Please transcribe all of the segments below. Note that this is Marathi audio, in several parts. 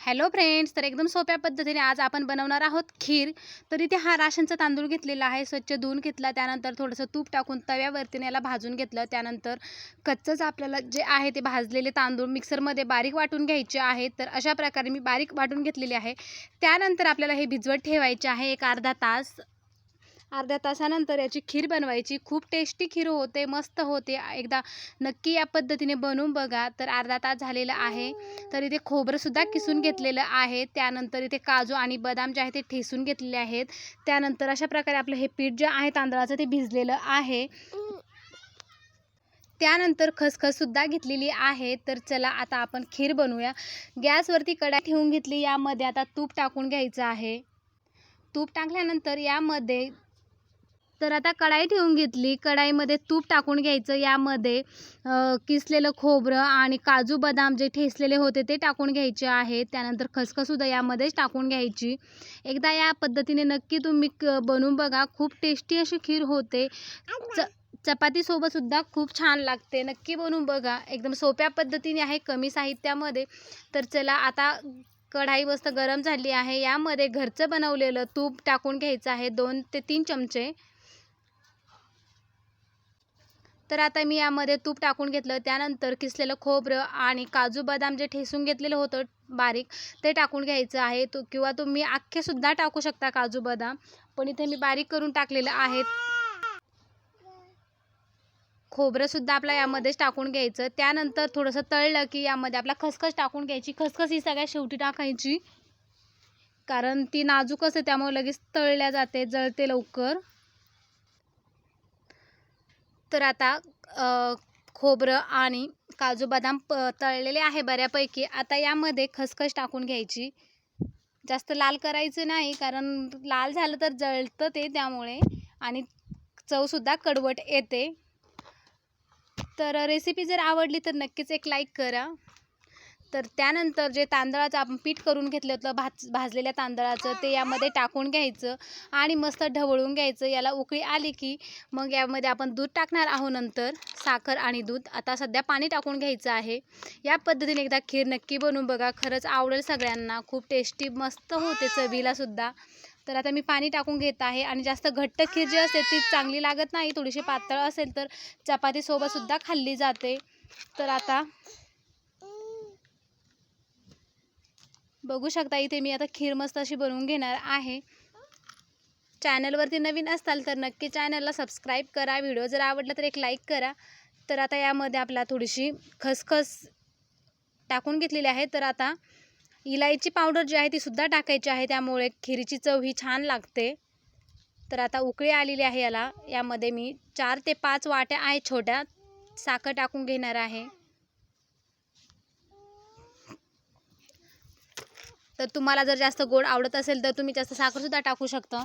हॅलो फ्रेंड्स तर एकदम सोप्या पद्धतीने आज आपण बनवणार आहोत खीर. तर इथे हा राशनचा तांदूळ घेतलेला आहे स्वच्छ धुवून घेतला. त्यानंतर थोडंसं तूप टाकून तव्यावरती याला भाजून घेतलं. त्यानंतर कच्चंच आपल्याला जे आहे ते भाजलेले तांदूळ मिक्सरमध्ये बारीक वाटून घ्यायचे आहे तर अशा प्रकारे मी बारीक वाटून घेतलेले आहे. त्यानंतर आपल्याला हे भिजवत ठेवायचे आहे एक अर्धा तास. अर्ध्या तासानंतर याची खीर बनवायची. खूप टेस्टी खीर होते मस्त होते. एकदा नक्की या पद्धतीने बनवून बघा. तर अर्धा तास झालेला आहे. तर इथे खोबरंसुद्धा किसून घेतलेलं आहे. त्यानंतर इथे काजू आणि बदाम जे आहे ते ठेसून घेतलेले आहेत. त्यानंतर अशा प्रकारे आपलं हे पीठ जे आहे तांदळाचं ते भिजलेलं आहे. त्यानंतर खसखससुद्धा घेतलेली आहे. तर चला आता आपण खीर बनवूया. गॅसवरती कढा ठेवून घेतली. यामध्ये आता तूप टाकून घ्यायचं आहे. तूप टाकल्यानंतर यामध्ये तर आता कढाई ठेवून घेतली. कढाईमध्ये तूप टाकून घ्यायचं. यामध्ये किसलेलं खोबरं आणि काजू बदाम जे ठेसलेले होते ते टाकून घ्यायचे आहे. त्यानंतर खसखससुद्धा यामध्येच टाकून घ्यायची. एकदा या पद्धतीने नक्की तुम्ही क बनवून बघा. खूप टेस्टी अशी खीर होते. च चपातीसोबतसुद्धा खूप छान लागते. नक्की बनवून बघा. एकदम सोप्या पद्धतीने आहे कमी साहित्यामध्ये. तर चला आता कढाई मस्त गरम झाली आहे. यामध्ये घरचं बनवलेलं तूप टाकून घ्यायचं आहे. दोन ते तीन चमचे. तर आता मी यामध्ये तूप टाकून घेतलं त्यानंतर किसलेलं खोबरं आणि काजू बदाम जे ठेसून घेतलेलं होतं बारीक ते टाकून घ्यायचं आहे. तो किंवा तुम्ही अख्खेसुद्धा टाकू शकता काजू बदाम पण इथे मी बारीक करून टाकलेलं आहे. खोबरंसुद्धा आपला यामध्येच टाकून घ्यायचं. त्यानंतर थोडंसं तळलं की यामध्ये आपला खसखस टाकून घ्यायची. खसखस ही सगळ्यात शेवटी टाकायची. कारण ती नाजूक असते त्यामुळे लगेच तळल्या जाते जळते लवकर. तर आता खोबरं आणि काजू बदाम प तळलेले आहे बऱ्यापैकी. आता यामध्ये खसखस टाकून घ्यायची. जास्त लाल करायचं नाही कारण लाल झालं तर जळतं ते त्यामुळे आणि चवसुद्धा कडवट येते. तर रेसिपी जर आवडली तर नक्कीच एक लाईक करा. तर त्यानंतर जे तांदळाचं आपण पीठ करून घेतलं होतं भाज भाजलेल्या तांदळाचं ते यामध्ये टाकून घ्यायचं आणि मस्त ढवळून घ्यायचं. याला उकळी आली की मग यामध्ये आपण दूध टाकणार आहोत नंतर साखर आणि दूध. आता सध्या पाणी टाकून घ्यायचं आहे. या पद्धतीने एकदा खीर नक्की बनवून बघा. खरंच आवडेल सगळ्यांना. खूप टेस्टी मस्त होते चवीलासुद्धा तर आता मी पाणी टाकून घेत आहे आणि जास्त घट्ट खीर जी असते ती चांगली लागत नाही. थोडीशी पातळ असेल तर चपातीसोबतसुद्धा खाल्ली जाते. तर आता बघू शकता इथे मी आता खीर मस्त अशी बनवून घेणार आहे. चॅनलवरती नवीन असाल तर नक्की चॅनलला सबस्क्राईब करा. व्हिडिओ जर आवडला तर एक लाईक करा. तर आता यामध्ये आपला थोडीशी खसखस टाकून घेतलेली आहे. तर आता इलायची पावडर जी आहे ती सुद्धा टाकायची आहे. त्यामुळे खिरीची चव ही छान लागते. तर आता उकळी आलेली आहे याला. यामध्ये मी चार ते पाच वाट्या आहेत छोट्या साखर टाकून घेणार आहे. तर तुम्हाला जर जास्त गोड आवडत असेल तर तुम्ही जास्त साखरसुद्धा टाकू शकता.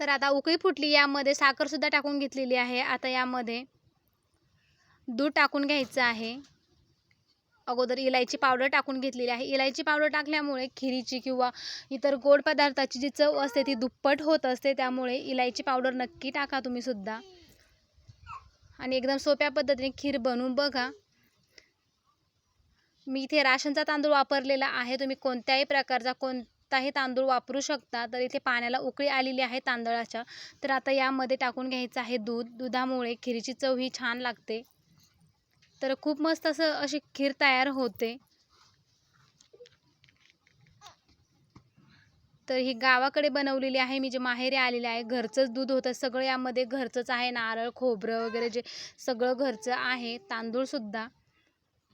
तर आता उकळी फुटली यामध्ये साखरसुद्धा टाकून घेतलेली आहे. आता यामध्ये दूध टाकून घ्यायचं आहे. अगोदर इलायची पावडर टाकून घेतलेली आहे. इलायची पावडर टाकल्यामुळे खिरीची किंवा इतर गोड पदार्थाची जी चव असते ती दुप्पट होत असते. त्यामुळे इलायची पावडर नक्की टाका तुम्हीसुद्धा. आणि एकदम सोप्या पद्धतीने खीर बनवून बघा. मी इथे राशनचा तांदूळ वापरलेला आहे. तुम्ही कोणत्याही प्रकारचा कोणताही तांदूळ वापरू शकता. तर इथे पाण्याला उकळी आलेली आहे तांदळाच्या. तर आता यामध्ये टाकून घ्यायचं आहे दूध. दुधामुळे खिरीची चव ही छान लागते. तर खूप मस्त असं अशी खीर तयार होते. तर ही गावाकडे बनवलेली आहे. मी जे माहेरी आलेले आहे. घरचंच दूध होतं. सगळं यामध्ये घरचंच आहे. नारळ खोबरं वगैरे जे सगळं घरचं आहे. तांदूळसुद्धा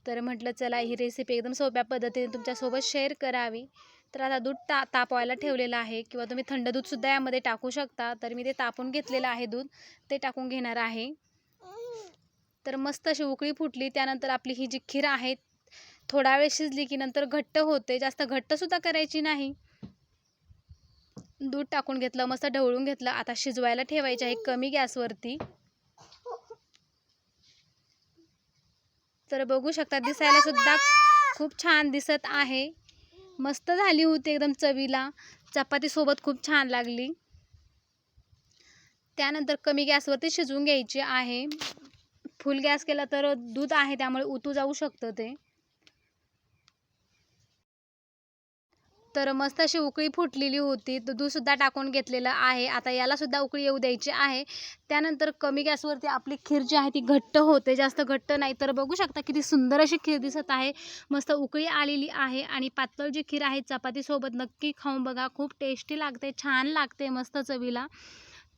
तर म्हटलं चला ही रेसिपी एकदम सोप्या पद्धतीने तुमच्यासोबत शेअर करावी. तर आता दूध ता तापवायला ठेवलेलं आहे किंवा तुम्ही थंड दूधसुद्धा यामध्ये टाकू शकता. तर मी ते तापून घेतलेलं आहे दूध. ते टाकून घेणार आहे. तर मस्त अशी उकळी फुटली. त्यानंतर आपली ही जी खीर आहे थोडा वेळ शिजली की नंतर घट्ट होते. जास्त घट्टसुद्धा करायची नाही. दूध टाकून घेतलं मस्त ढवळून घेतलं. आता शिजवायला ठेवायची आहे कमी गॅसवरती. तर बघू शकता दिसायला सुद्धा खूप छान दिसत आहे. मस्त झाली होती एकदम चवीला. चपातीसोबत खूप छान लागली. त्यानंतर कमी गॅसवरती शिजवून घ्यायची आहे. फुल गॅस केला तर दूध आहे त्यामुळे उतू जाऊ शकतं ते. तर मस्त अशी उकळी फुटलेली होती. तर दूधसुद्धा टाकून घेतलेलं आहे. आता यालासुद्धा उकळी येऊ द्यायची आहे. त्यानंतर कमी गॅसवरती आपली खीर जी आहे ती घट्ट होते. जास्त घट्ट नाही. तर बघू शकता किती सुंदर अशी खीर दिसत आहे. मस्त उकळी आलेली आहे आणि पातळ जी खीर आहे चपातीसोबत नक्की खाऊन बघा. खूप टेस्टी लागते. छान लागते मस्त चवीला.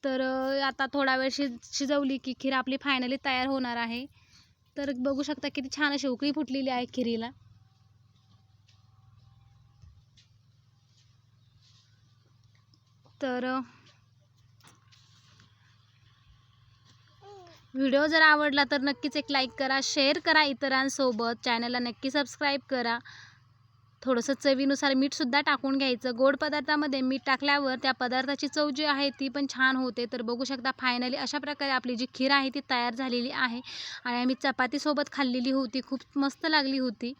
तर आता थोडा वेळ शिज शिजवली की खीर आपली फायनली तयार होणार आहे. तर बघू शकता किती छान अशी उकळी फुटलेली आहे खिरीला. तर व्हिडिओ जर आवडला तर नक्कीच एक लाईक करा शेअर करा इतरांसोबत. चॅनलला नक्की सबस्क्राईब करा. थोडंसं चवीनुसार मीठसुद्धा टाकून घ्यायचं. गोड पदार्थामध्ये मीठ टाकल्यावर त्या पदार्थाची चव जी आहे ती पण छान होते. तर बघू शकता फायनली अशा प्रकारे आपली जी खीर आहे ती तयार झालेली आहे. आणि आम्ही चपातीसोबत खाल्लेली होती. खूप मस्त लागली होती.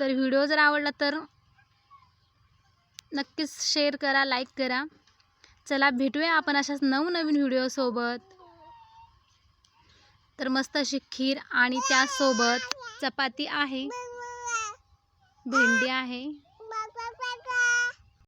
तर व्हिडिओ जर आवडला तर नक्कीच शेअर करा लाईक करा. चला भेटूया आपण अशाच नवनवीन व्हिडिओसोबत. तर मस्त अशी खीर आणि त्यासोबत चपाती आहे. भेंडी आहे.